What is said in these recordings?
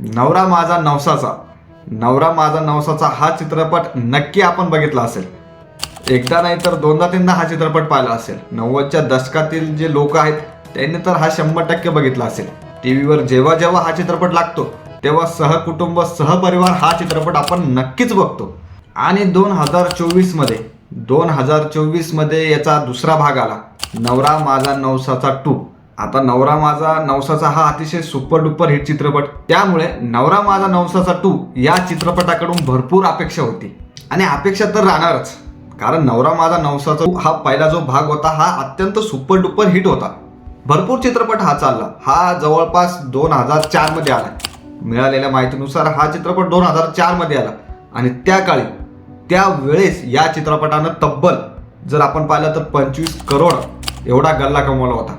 नवरा माझा नवसाचा. नवरा माझा नवसाचा हा चित्रपट नक्की आपण बघितला असेल. एकदा नाही तर दोनदा तीनदा हा चित्रपट पाहिला असेल. नव्वदच्या दशकातील जे लोक आहेत त्यांनी तर हा शंभर टक्के बघितला असेल. टी व्हीवर जेव्हा जेव्हा हा चित्रपट लागतो तेव्हा सहकुटुंब सहपरिवार हा चित्रपट आपण नक्कीच बघतो. आणि दोन हजार चोवीसमध्ये दोन हजार चोवीसमध्ये याचा दुसरा भाग आला. नवरा माझा नवसाचा टू. आता नवरा माझा नवसाचा हा अतिशय सुपर डुपर हिट चित्रपट. त्यामुळे नवरा माझा नवसाचा टू या चित्रपटाकडून भरपूर अपेक्षा होती. आणि अपेक्षा तर राहणारच. कारण नवरा माझा नवसाचा हा पहिला जो भाग होता हा अत्यंत सुपर डुपर हिट होता. भरपूर चित्रपट हा चालला. हा जवळपास दोन हजार चारमध्ये आला. मिळालेल्या माहितीनुसार हा चित्रपट दोन हजार चारमध्ये आला. आणि त्या काळी त्यावेळेस या चित्रपटानं तब्बल जर आपण पाहिलं तर पंचवीस करोड एवढा गल्ला कमवला होता.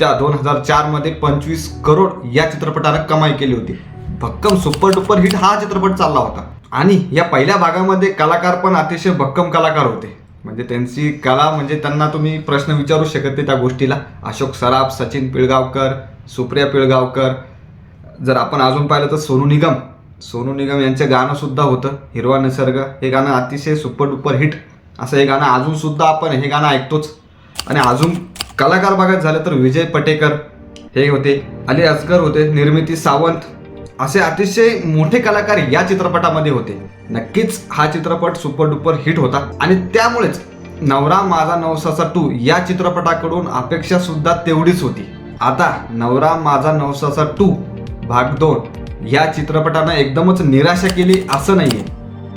त्या दोन हजार चारमध्ये पंचवीस करोड या चित्रपटानं कमाई केली होती. भक्कम सुपर डुपर हिट हा चित्रपट चालला होता. आणि या पहिल्या भागामध्ये कलाकार पण अतिशय भक्कम कलाकार होते. म्हणजे त्यांची कला म्हणजे त्यांना तुम्ही प्रश्न विचारू शकत नाही त्या गोष्टीला. अशोक सराफ सचिन पिळगावकर सुप्रिया पिळगावकर. जर आपण अजून पाहिलं तर सोनू निगम. सोनू निगम यांचं गाणंसुद्धा होतं. हिरवा निसर्ग. हे गाणं अतिशय सुपर डुपर हिट. असं हे गाणं अजूनसुद्धा आपण हे गाणं ऐकतोच. आणि अजून कलाकार बघायचं झालं तर विजय पटेकर हे होते अली असगर होते निर्मिती सावंत. असे अतिशय मोठे कलाकार या चित्रपटामध्ये होते. नक्कीच हा चित्रपट सुपर डुपर हिट होता. आणि त्यामुळेच नवरा माझा नवसाचा टू या चित्रपटाकडून अपेक्षा सुद्धा तेवढीच होती. आता नवरा माझा नवसाचा टू भाग दोन या चित्रपटानं एकदमच निराशा केली असं नाहीये.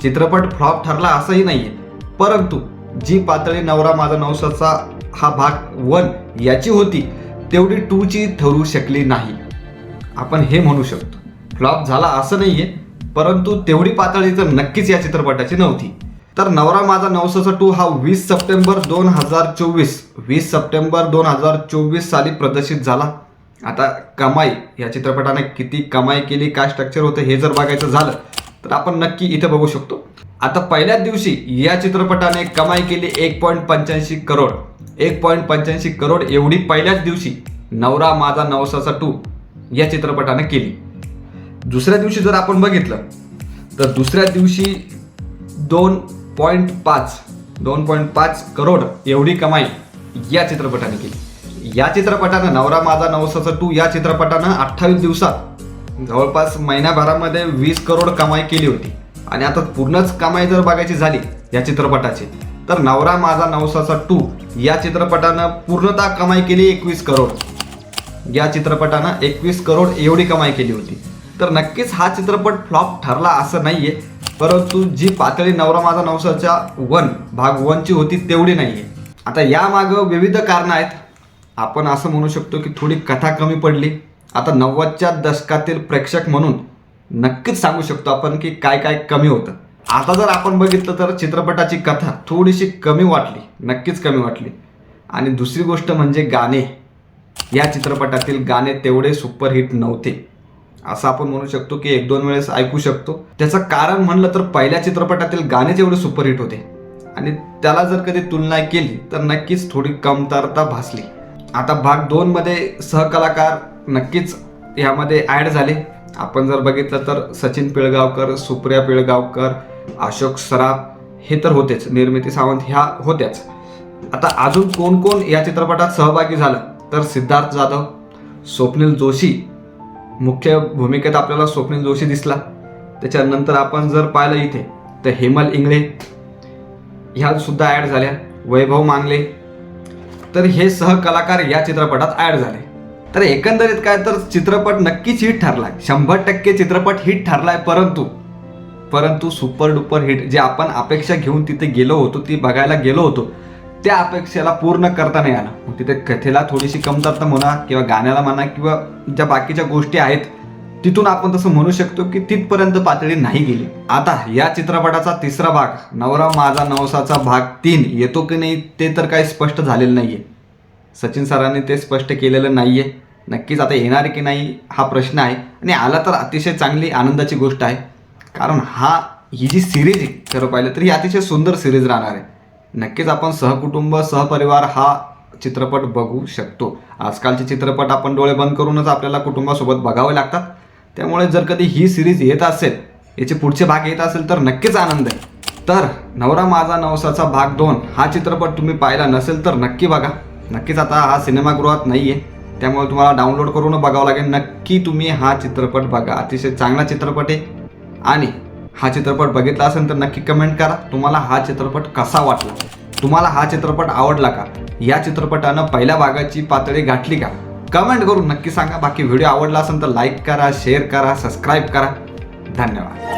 चित्रपट फ्लॉप ठरला असंही नाहीये. परंतु जी पातळी नवरा माझा नवसाचा हा भाग वन याची होती तेवढी टू ची ठरू शकली नाही. आपण हे म्हणू शकतो. फ्लॉप झाला असं नाही आहे परंतु तेवढी पातळी तर नक्कीच या चित्रपटाची नव्हती. तर नवरा माझा नवसाचा टू हा वीस सप्टेंबर दोन हजार चोवीस वीस सप्टेंबर दोन हजार चोवीस साली प्रदर्शित झाला. आता कमाई या चित्रपटाने किती कमाई केली काय स्ट्रक्चर होतं हे जर बघायचं झालं तर आपण नक्की इथे बघू शकतो. आता पहिल्याच दिवशी या चित्रपटाने कमाई केली एक पॉईंट पंच्याऐंशी करोड. एक पॉईंट पंच्याऐंशी करोड एवढी पहिल्याच दिवशी नवरा माझा नवसाचा टू या चित्रपटाने केली. दुसऱ्या दिवशी जर आपण बघितलं तर दुसऱ्या दिवशी दोन पॉईंट पाच दोन पॉईंट पाच करोड एवढी कमाई या चित्रपटाने केली. या चित्रपटानं नवरा माझा नवसाचा टू या चित्रपटानं अठ्ठावीस दिवसात जवळपास महिन्याभरामध्ये वीस करोड कमाई केली होती. आणि आता पूर्णच कमाई जर बघायची झाली या चित्रपटाची तर नवरा माझा नवसाचा टू. या चित्रपटानं पूर्णतः कमाई केली एकवीस करोड. या चित्रपटानं एकवीस करोड एवढी कमाई केली होती. तर नक्कीच हा चित्रपट फ्लॉप ठरला असं नाही आहे परंतु जी पातळी नवरा माझा नवसाच्या वन भाग वनची होती तेवढी नाही आहे आता यामागं विविध कारणं आहेत. आपण असं म्हणू शकतो की थोडी कथा कमी पडली. आता नव्वदच्या दशकातील प्रेक्षक म्हणून नक्कीच सांगू शकतो आपण की काय काय कमी होतं. आता जर आपण बघितलं तर चित्रपटाची कथा थोडीशी कमी वाटली नक्कीच कमी वाटली. आणि दुसरी गोष्ट म्हणजे गाणे. या चित्रपटातील गाणे तेवढे सुपरहिट नव्हते. असं आपण म्हणू शकतो की एक दोन वेळेस ऐकू शकतो. त्याचं कारण म्हणलं तर पहिल्या चित्रपटातील गाणेच एवढे सुपरहिट होते. आणि त्याला जर कधी तुलना केली तर नक्कीच थोडी कमतरता भासली. आता भाग दोनमध्ये सहकलाकार नक्कीच यामध्ये ॲड झाले. आपण जर बघितलं तर सचिन पिळगावकर सुप्रिया पिळगावकर अशोक सराफ हे तर होतेच. निर्मिती सावंत ह्या होत्याच. आता अजून कोण कोण या चित्रपटात सहभागी झालं? तर सिद्धार्थ जाधव स्वप्नील जोशी. मुख्य भूमिकेत आपल्याला स्वप्नील जोशी दिसला. त्याच्यानंतर आपण जर पाहिलं इथे तर हेमल इंगळे. ह्या सुद्धा ॲड झाल्या. वैभव मांगले. तर हे सहकलाकार या चित्रपटात ॲड झाले. तर एकंदरीत काय तर चित्रपट नक्कीच हिट ठरलाय. शंभर टक्के चित्रपट हिट ठरलाय परंतु परंतु सुपर डुपर हिट जे आपण अपेक्षा घेऊन तिथे गेलो होतो ती बघायला गेलो होतो त्या अपेक्षेला पूर्ण करता नाही आलं. मग तिथे कथेला थोडीशी कमतरता म्हणा किंवा गाण्याला म्हणा किंवा ज्या बाकीच्या गोष्टी आहेत तिथून आपण तसं म्हणू शकतो की तिथपर्यंत पातळी नाही गेली. आता या चित्रपटाचा तिसरा भाग नवरा माझा नवसाचा भाग तीन येतो की नाही ते तर काही स्पष्ट झालेलं नाही आहे सचिन सरांनी ते स्पष्ट केलेलं नाही आहे नक्कीच आता येणार की नाही हा प्रश्न आहे. आणि आला तर अतिशय चांगली आनंदाची गोष्ट आहे. कारण हा ही जी सिरीज आहे खरं पाहिलं तर ही अतिशय सुंदर सिरीज राहणार आहे. नक्कीच आपण सहकुटुंब सहपरिवार हा चित्रपट बघू शकतो. आजकालचे चित्रपट आपण डोळे बंद करूनच आपल्याला कुटुंबासोबत बघावे लागतात. त्यामुळे जर कधी ही सिरीज येत असेल याचे पुढचे भाग येत असेल तर नक्कीच आनंद आहे. तर नवरा माझा नवसाचा भाग दोन हा चित्रपट तुम्ही पाहिला नसेल तर नक्की बघा. नक्कीच आता हा सिनेमागृहात नाही आहे त्यामुळे तुम्हाला डाउनलोड करून बघावं लागेल. नक्की तुम्ही हा चित्रपट बघा. अतिशय चांगला चित्रपट आहे. आणि हा चित्रपट बघितला असेल तर नक्की कमेंट करा. तुम्हाला हा चित्रपट कसा वाटला? तुम्हाला हा चित्रपट आवडला का? या चित्रपटानं पहिल्या भागाची पातळी गाठली का? कमेंट करून नक्की सांगा. बाकी व्हिडिओ आवडला असेल तर लाईक करा शेअर करा सबस्क्राईब करा. धन्यवाद.